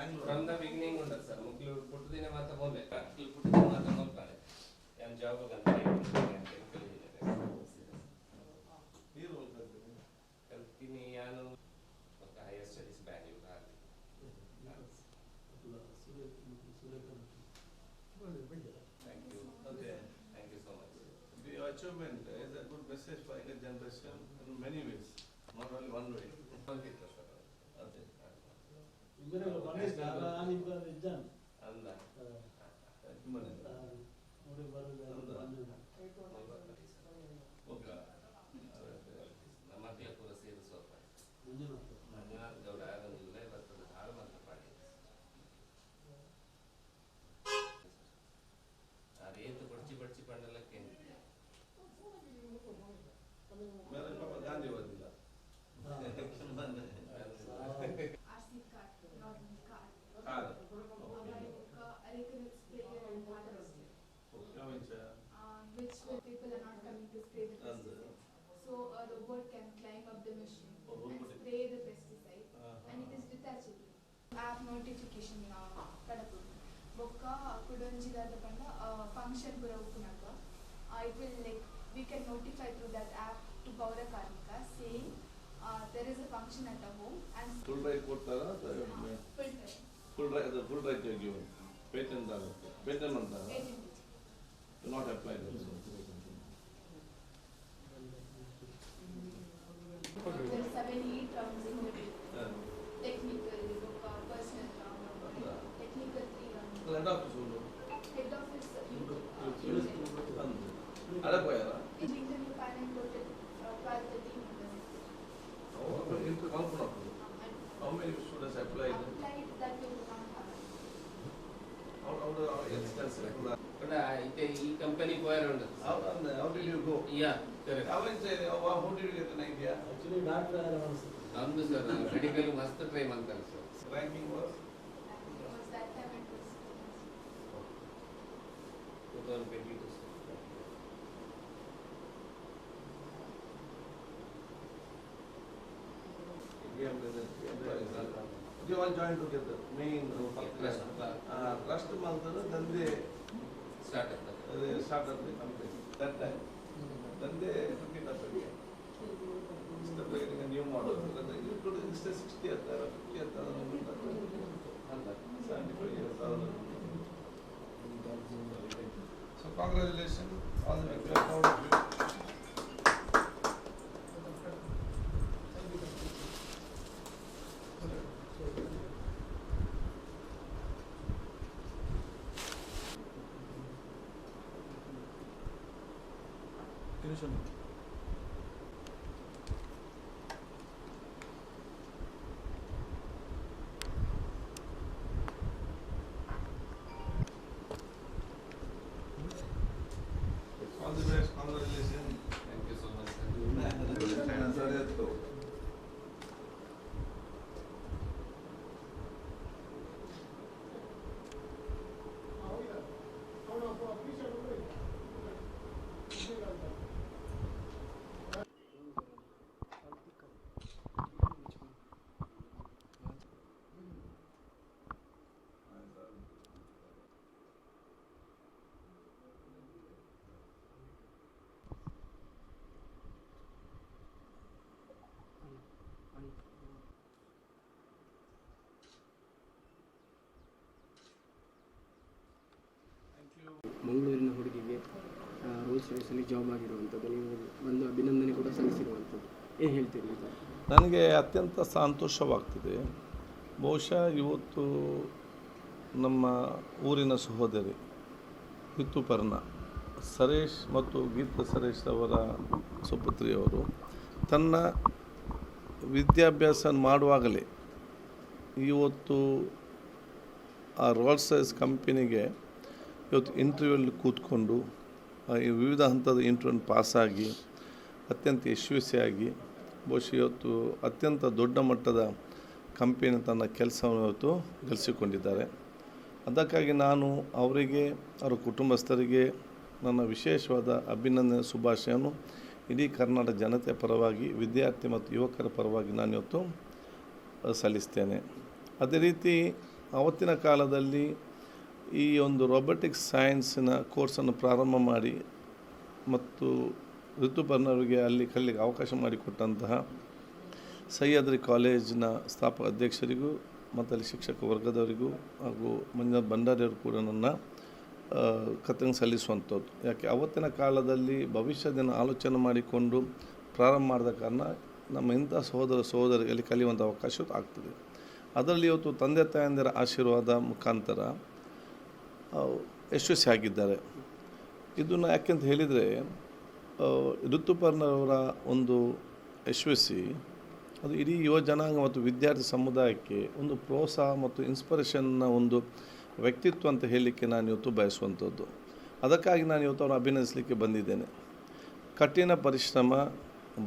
from the beginning ಉಂಟು sir ಮಕ್ಕಳು ಪುಟ್ಟದಿನ ಮಾತ್ರ ಹೋಗ್ಬೇಕು ಮಕ್ಕಳು ಪುಟ್ಟದಿನ ಮಾತ್ರ ಹೋಗ್ತಾರೆ ಏನು ಜಾಬ್ ಕಲ್ತೀನಿ ನಾನು ಮತ್ತು ಹೈಯರ್ ಸ್ಟಡೀಸ್ ಬ್ಯಾಂಗ್ಳೂರ್ ಆಗಲಿ thank achievement is a good message for the generation in many ways. ಅಲ್ಲ ನಮ್ಮಪುರ ಸೇರಿಸುವಪ್ಪ ಮಂಜುನಾಥ್ ಗೌಡ ಆಗಲಿಲ್ಲ ಮಾತ್ರ ಮಾಡಿ ಆ ಬಡ್ಚಿ ಬಡ್ಚಿ ಪಂಡಲಕ್ಕೆ ಗಾಂಧಿ ಓದಿಲ್ಲ ಬಂದ App notification ಕಡಪು ಬೊಕ್ಕ ಕುಡೊಂಜಿದಾದ ಪಂಡ ಫಂಕ್ಷನ್ ಪೂರ ಉಪ್ಪುನಾಗ it will like we can notify through that app to ಪೌರ ಕಾರ್ಮಿಕ saying there is a function at a home and Full right ಕೊಡ್ತಾರಾ ಅಥವಾ ಫಿಲ್ಟರ್ full right ಅದು full right given. Patent ಆಗುತ್ತೆ. Patent ಅಂತಾರ. Agent Do not apply also. There are seven, eight rounds in the on the, how did you go? Yeah, correct. How is it, how, how did you get an idea? Actually, doctor, I was. Nandu sir, medical must try Mandal sir. Ranking was? It was that time it was 2022 sir. They all joined together. Main cluster. Cluster month, then they started. They started the company. ತಂದೆ. ತಂದೆ ಸಂಗೀತ ಸಂಖ್ಯೆ ನೀವು ಮಾಡೋದು. ಇಷ್ಟೇ sixty ಅಂತ fifty ಅಂತ ಸಾವಿರದ so congratulation all the best 들으셨는데. ಮಂಗಳೂರಿನ ಹುಡುಗಿಗೆ ರೋಲ್ಸ್ ರಾಯ್ಸಲ್ಲಿ ಜಾಬ್ ಆಗಿರುವಂಥದ್ದು, ನೀವು ಒಂದು ಅಭಿನಂದನೆ ಕೂಡ ಸಲ್ಲಿಸಿರುವಂಥದ್ದು. ಏನು ಹೇಳ್ತೀರಿ ನನಗೆ ಅತ್ಯಂತ ಸಂತೋಷವಾಗ್ತಿದೆ. ಬಹುಶಃ ಇವತ್ತು ನಮ್ಮ ಊರಿನ ಸಹೋದರಿ ಋತುಪರ್ಣ ಸರೇಶ್ ಮತ್ತು ಗೀತಾ ಸರೇಶ್ ಅವರ ಸುಪುತ್ರಿಯವರು ತನ್ನ ವಿದ್ಯಾಭ್ಯಾಸ ಮಾಡುವಾಗಲೇ ಇವತ್ತು ಆ ರೋಲ್ಸ್ ರೈಸ್ ಕಂಪನಿಗೆ ಇವತ್ತು ಇಂಟರ್ವ್ಯೂಲ್ಲಿ ಕೂತ್ಕೊಂಡು ವಿವಿಧ ಹಂತದ ಇಂಟರ್ವ್ಯೂನ ಪಾಸಾಗಿ, ಅತ್ಯಂತ ಯಶಸ್ವಿಯಾಗಿ, ಬಹುಶಃ ಇವತ್ತು ಅತ್ಯಂತ ದೊಡ್ಡ ಮಟ್ಟದ ಕಂಪನಿ ತನ್ನ ಕೆಲಸವನ್ನು ಇವತ್ತು ಗಳಿಸಿಕೊಂಡಿದ್ದಾರೆ. ಅದಕ್ಕಾಗಿ ನಾನು ಅವರಿಗೆ, ಅವರ ಕುಟುಂಬಸ್ಥರಿಗೆ ನನ್ನ ವಿಶೇಷವಾದ ಅಭಿನಂದನೆ, ಶುಭಾಶಯವನ್ನು ಇಡೀ ಕರ್ನಾಟಕ ಜನತೆ ಪರವಾಗಿ, ವಿದ್ಯಾರ್ಥಿ ಮತ್ತು ಯುವಕರ ಪರವಾಗಿ ನಾನು ಇವತ್ತು ಸಲ್ಲಿಸ್ತೇನೆ. ಅದೇ ರೀತಿ ಆವತ್ತಿನ ಕಾಲದಲ್ಲಿ ಈ ಒಂದು ರೊಬೊಟಿಕ್ಸ್ ಸೈನ್ಸಿನ ಕೋರ್ಸನ್ನು ಪ್ರಾರಂಭ ಮಾಡಿ ಮತ್ತು ಋತುಪರ್ಣರಿಗೆ ಅಲ್ಲಿ ಕಲಿಗೆ ಅವಕಾಶ ಮಾಡಿಕೊಟ್ಟಂತಹ ಸಹ್ಯಾದ್ರಿ ಕಾಲೇಜಿನ ಸ್ಥಾಪಕ ಅಧ್ಯಕ್ಷರಿಗೂ ಮತ್ತು ಅಲ್ಲಿ ಶಿಕ್ಷಕ ವರ್ಗದವರಿಗೂ ಹಾಗೂ ಮಂಜುನಾಥ್ ಭಂಡಾರಿಯವರು ಕೂಡ ನನ್ನ ಕೃತಜ್ಞ ಸಲ್ಲಿಸುವಂಥದ್ದು. ಯಾಕೆ? ಅವತ್ತಿನ ಕಾಲದಲ್ಲಿ ಭವಿಷ್ಯದನ್ನು ಆಲೋಚನೆ ಮಾಡಿಕೊಂಡು ಪ್ರಾರಂಭ ಮಾಡಿದ ಕಾರಣ ನಮ್ಮ ಇಂಥ ಸಹೋದರ ಸಹೋದರಿಯಲ್ಲಿ ಕಲಿಯುವಂಥ ಅವಕಾಶ ಆಗ್ತದೆ. ಅದರಲ್ಲಿ ಇವತ್ತು ತಂದೆ ತಾಯಂದಿರ ಆಶೀರ್ವಾದ ಮುಖಾಂತರ ಯಶಸ್ವಿ ಆಗಿದ್ದಾರೆ. ಇದನ್ನು ಯಾಕೆಂತ ಹೇಳಿದರೆ ಋತುಪರ್ಣರವರ ಒಂದು ಯಶಸ್ವಿ, ಅದು ಇಡೀ ಯುವ ಜನಾಂಗ ಮತ್ತು ವಿದ್ಯಾರ್ಥಿ ಸಮುದಾಯಕ್ಕೆ ಒಂದು ಪ್ರೋತ್ಸಾಹ ಮತ್ತು ಇನ್ಸ್ಪಿರೇಷನ್ನ ಒಂದು ವ್ಯಕ್ತಿತ್ವ ಅಂತ ಹೇಳಲಿಕ್ಕೆ ನಾನು ಇವತ್ತು ಬಯಸುವಂಥದ್ದು. ಅದಕ್ಕಾಗಿ ನಾನು ಇವತ್ತು ಅವರನ್ನು ಅಭಿನಯಿಸಲಿಕ್ಕೆ ಬಂದಿದ್ದೇನೆ. ಕಠಿಣ ಪರಿಶ್ರಮ,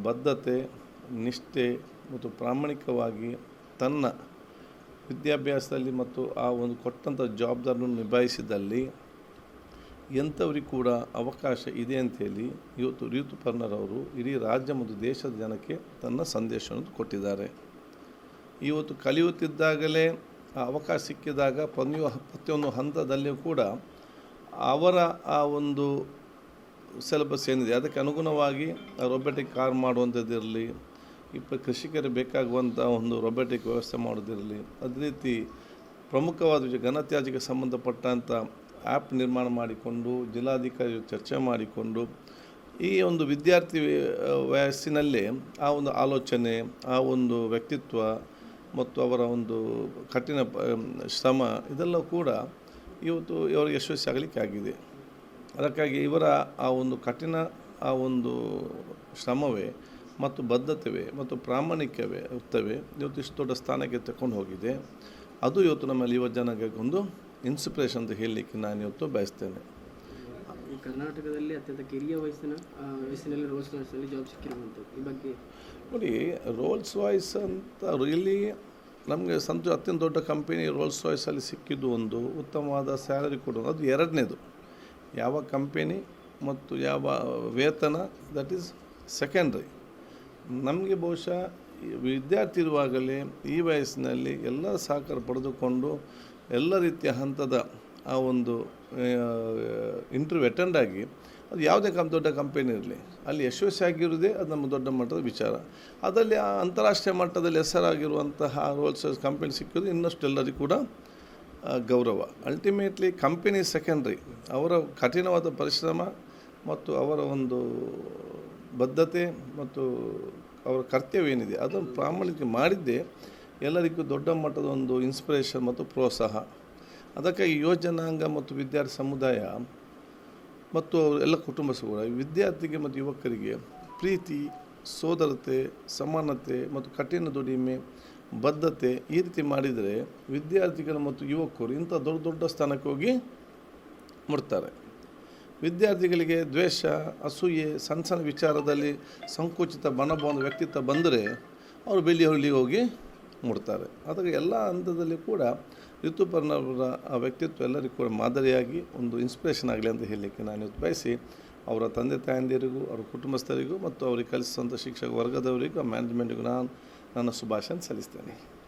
ಬದ್ಧತೆ, ನಿಷ್ಠೆ ಮತ್ತು ಪ್ರಾಮಾಣಿಕವಾಗಿ ತನ್ನ ವಿದ್ಯಾಭ್ಯಾಸದಲ್ಲಿ ಮತ್ತು ಆ ಒಂದು ಕೊಟ್ಟಂಥ ಜವಾಬ್ದಾರಿಯನ್ನು ನಿಭಾಯಿಸಿದಲ್ಲಿ ಎಂಥವ್ರಿಗೆ ಕೂಡ ಅವಕಾಶ ಇದೆ ಅಂತೇಳಿ ಇವತ್ತು ಋತುಪರ್ಣರವರು ಇಡೀ ರಾಜ್ಯ ಮತ್ತು ದೇಶದ ಜನಕ್ಕೆ ತನ್ನ ಸಂದೇಶವನ್ನು ಕೊಟ್ಟಿದ್ದಾರೆ. ಇವತ್ತು ಕಲಿಯುತ್ತಿದ್ದಾಗಲೇ ಅವಕಾಶ ಸಿಕ್ಕಿದಾಗ ಪ್ರತಿಯೊ ಪ್ರತಿಯೊಂದು ಹಂತದಲ್ಲಿಯೂ ಕೂಡ ಅವರ ಆ ಒಂದು ಸಿಲೆಬಸ್ ಏನಿದೆ, ಅದಕ್ಕೆ ಅನುಗುಣವಾಗಿ ರೊಬೊಟಿಕ್ ಕಾರ್ ಮಾಡುವಂಥದ್ದಿರಲಿ, ಇಪ್ಪ ಕೃಷಿಕರಿಗೆ ಬೇಕಾಗುವಂಥ ಒಂದು ರೊಬೊಟಿಕ್ ವ್ಯವಸ್ಥೆ ಮಾಡೋದಿರಲಿ ಅದೇ ರೀತಿ ಪ್ರಮುಖವಾದ ಘನತ್ಯಾಜ್ಯಕ್ಕೆ ಸಂಬಂಧಪಟ್ಟಂಥ ಆ್ಯಪ್ ನಿರ್ಮಾಣ ಮಾಡಿಕೊಂಡು ಜಿಲ್ಲಾಧಿಕಾರಿ ಚರ್ಚೆ ಮಾಡಿಕೊಂಡು, ಈ ಒಂದು ವಿದ್ಯಾರ್ಥಿ ವಯಸ್ಸಿನಲ್ಲೇ ಆ ಒಂದು ಆಲೋಚನೆ, ಆ ಒಂದು ವ್ಯಕ್ತಿತ್ವ ಮತ್ತು ಅವರ ಒಂದು ಕಠಿಣ ಶ್ರಮ ಇದೆಲ್ಲ ಕೂಡ ಇವತ್ತು ಇವರಿಗೆ ಯಶಸ್ವಿ ಆಗಲಿಕ್ಕೆ ಆಗಿದೆ. ಅದಕ್ಕಾಗಿ ಇವರ ಆ ಒಂದು ಕಠಿಣ, ಆ ಒಂದು ಶ್ರಮವೇ ಮತ್ತು ಬದ್ಧತೆವೇ ಮತ್ತು ಪ್ರಾಮಾಣಿಕವೇ ಇರ್ತವೆ. ಇವತ್ತು ಇಷ್ಟು ದೊಡ್ಡ ಸ್ಥಾನಕ್ಕೆ ತಗೊಂಡು ಹೋಗಿದೆ. ಅದು ಇವತ್ತು ನಮ್ಮಲ್ಲಿ ಯುವ ಒಂದು ಇನ್ಸ್ಪಿರೇಷನ್ ಅಂತ ಹೇಳಲಿಕ್ಕೆ ನಾನು ಇವತ್ತು ಬಯಸ್ತೇನೆ. ಕರ್ನಾಟಕದಲ್ಲಿ ಅತ್ಯಂತ ಕಿರಿಯ ವಯಸ್ಸಿನ ವಯಸ್ಸಿನಲ್ಲಿ ರೋಸ್ ಜಾಬ್ ಸಿಕ್ಕಿರುವಂಥದ್ದು. ಈ ಬಗ್ಗೆ ನೋಡಿ ರೋಲ್ಸ್ ವಾಯ್ಸ್ ಅಂತ ರಿಯಲಿ ನಮಗೆ ಸಂತೋ ಅತ್ಯಂತ ದೊಡ್ಡ ಕಂಪನಿ ರೋಲ್ಸ್ ವಾಯ್ಸಲ್ಲಿ ಸಿಕ್ಕಿದ್ದು ಒಂದು ಉತ್ತಮವಾದ ಸ್ಯಾಲರಿ ಕೊಡೋದು ಅದು ಎರಡನೇದು. ಯಾವ ಕಂಪೆನಿ ಮತ್ತು ಯಾವ ವೇತನ ದಟ್ ಈಸ್ ಸೆಕೆಂಡ್ರಿ ನಮಗೆ ಬಹುಶಃ ವಿದ್ಯಾರ್ಥಿ ಇರುವಾಗಲೇ ಈ ವಯಸ್ಸಿನಲ್ಲಿ ಎಲ್ಲ ಸಹಕಾರ ಪಡೆದುಕೊಂಡು ಎಲ್ಲ ರೀತಿಯ ಹಂತದ ಆ ಒಂದು ಇಂಟರ್ವ್ಯೂ ಅಟೆಂಡ್ ಆಗಿ ಅದು ಯಾವುದೇ ಕಂ, ದೊಡ್ಡ ಕಂಪನಿ ಇರಲಿ. ಅಲ್ಲಿ ಯಶಸ್ವಿಯಾಗಿರುವುದೇ ಅದು ನಮ್ಮ ದೊಡ್ಡ ಮಟ್ಟದ ವಿಚಾರ. ಅದರಲ್ಲಿ ಆ ಅಂತಾರಾಷ್ಟ್ರೀಯ ಮಟ್ಟದಲ್ಲಿ ಹೆಸರಾಗಿರುವಂತಹ ರೋಲ್ಸ್ ಕಂಪನಿ ಸಿಕ್ಕಿದ್ರು ಇನ್ನಷ್ಟು ಎಲ್ಲರಿಗೂ ಕೂಡ ಗೌರವ. ಅಲ್ಟಿಮೇಟ್ಲಿ ಕಂಪನಿ ಸೆಕೆಂಡ್ರಿ ಅವರ ಕಠಿಣವಾದ ಪರಿಶ್ರಮ ಮತ್ತು ಅವರ ಒಂದು ಬದ್ಧತೆ ಮತ್ತು ಅವರ ಕರ್ತವ್ಯ ಏನಿದೆ, ಅದನ್ನು ಪ್ರಾಮಾಣಿಕ ಮಾಡಿದ್ದೇ ಎಲ್ಲರಿಗೂ ದೊಡ್ಡ ಮಟ್ಟದ ಒಂದು ಇನ್ಸ್ಪಿರೇಷನ್ ಮತ್ತು ಪ್ರೋತ್ಸಾಹ. ಅದಕ್ಕಾಗಿ ಯುವಜನಾಂಗ ಮತ್ತು ವಿದ್ಯಾರ್ಥಿ ಸಮುದಾಯ ಮತ್ತು ಎಲ್ಲ ಕುಟುಂಬ ಕೂಡ ವಿದ್ಯಾರ್ಥಿಗೆ ಮತ್ತು ಯುವಕರಿಗೆ ಪ್ರೀತಿ, ಸೋದರತೆ, ಸಮಾನತೆ ಮತ್ತು ಕಠಿಣ ದುಡಿಮೆ, ಬದ್ಧತೆ ಈ ರೀತಿ ಮಾಡಿದರೆ ವಿದ್ಯಾರ್ಥಿಗಳು ಮತ್ತು ಯುವಕರು ಇಂಥ ದೊಡ್ಡ ದೊಡ್ಡ ಸ್ಥಾನಕ್ಕೆ ಹೋಗಿ ಮುಡ್ತಾರೆ ವಿದ್ಯಾರ್ಥಿಗಳಿಗೆ ದ್ವೇಷ, ಅಸೂಯೆ, ಸಣ್ಣ ಸಣ್ಣ ವಿಚಾರದಲ್ಲಿ ಸಂಕುಚಿತ ಮನೋಭಾವ ವ್ಯಕ್ತಿತ್ವ ಬಂದರೆ ಅವರು ಬೆಳ್ಳಿ ಹೋಗಿ ಮುಡ್ತಾರೆ ಆದರೆ ಎಲ್ಲ ಹಂತದಲ್ಲಿ ಕೂಡ ಋತುಪರ್ಣವರ ಆ ವ್ಯಕ್ತಿತ್ವ ಎಲ್ಲರಿಗೂ ಕೂಡ ಮಾದರಿಯಾಗಿ ಒಂದು ಇನ್ಸ್ಪಿರೇಷನ್ ಆಗಲಿ ಅಂತ ಹೇಳಲಿಕ್ಕೆ ನಾನು ಇವತ್ತು ಬಯಸಿ ಅವರ ತಂದೆ ತಾಯಂದಿರಿಗೂ, ಅವರ ಕುಟುಂಬಸ್ಥರಿಗೂ ಮತ್ತು ಅವರಿಗೆ ಕಲಿಸುವಂಥ ಶಿಕ್ಷಕ ವರ್ಗದವರಿಗೂ ಮ್ಯಾನೇಜ್ಮೆಂಟ್ಗೂ ನಾನು ನನ್ನ ಶುಭಾಶಯ ಸಲ್ಲಿಸ್ತೇನೆ.